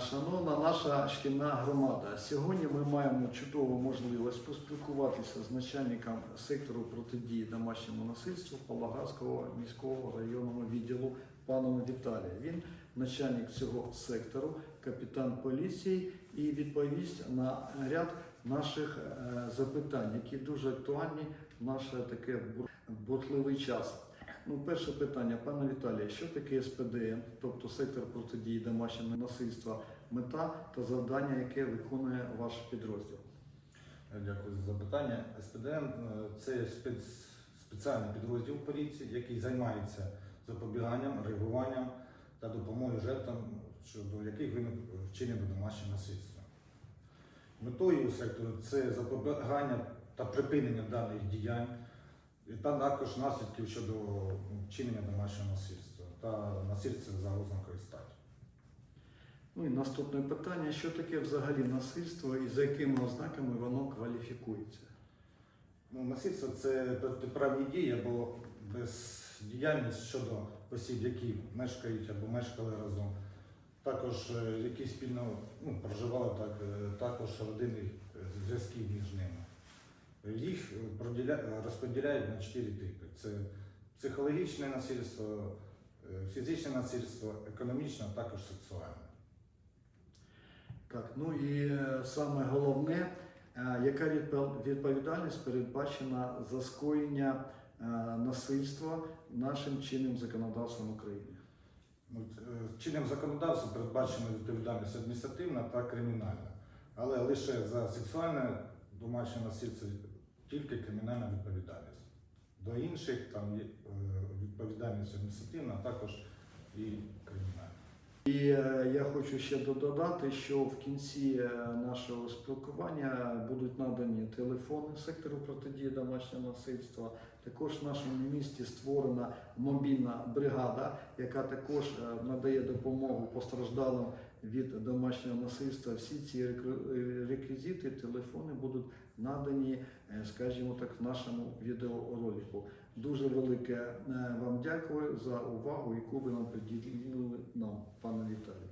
Шановна наша шкільна громада, сьогодні ми маємо чудову можливість поспілкуватися з начальником сектору протидії домашньому насильству Павлоградського міського районного відділу паном Віталієм. Він начальник цього сектору, капітан поліції і відповість на ряд наших е, запитань, які дуже актуальні в наш таке бур- бурхливий час. Ну, перше питання, пане Віталію, що таке СПДН, тобто сектор протидії домашнього насильства, мета та завдання, яке виконує ваш підрозділ? Дякую за запитання. СПДН е, це спец... спеціальний підрозділ поліції, який займається запобіганням, реагуванням та допомогою жертвам, щодо яких виник вчинення домашнього насильства. Метою сектору це запобігання та припинення даних діянь, і та також наслідків щодо вчинення домашнього насильства та насильства за ознакою статі. Ну і наступне питання: що таке взагалі насильство і за якими ознаками воно кваліфікується? Ну, насильство це протиправні дії або бездіяльність щодо осіб, які мешкають або мешкали разом. Також е, які спільно ну, проживали так, е, також родинних е, зв'язків між ними. Їх розподіляють на чотири типи: це психологічне насильство, е, фізичне насильство, економічне, а також сексуальне. Так, ну і е, саме головне, е, яка відповідальність передбачена за скоєння насильства нашим чинним законодавством України? Ну, Чинним законодавством передбачена відповідальність адміністративна та кримінальна, але лише за сексуальне домашнє насильство тільки кримінальна відповідальність. До інших там е, відповідальність адміністративна, а також і кримінальна. І е, я хочу ще додати, що в кінці е, нашого спілкування будуть надані телефони сектору протидії домашнього насильства. Також в нашому місті створена мобільна бригада, яка також надає допомогу постраждалим від домашнього насильства. Всі ці реквізити, телефони будуть надані, е, скажімо так, в нашому відеоролику. Дуже велике е, вам дякую за увагу, яку ви нам приділили нам, пане Віталію.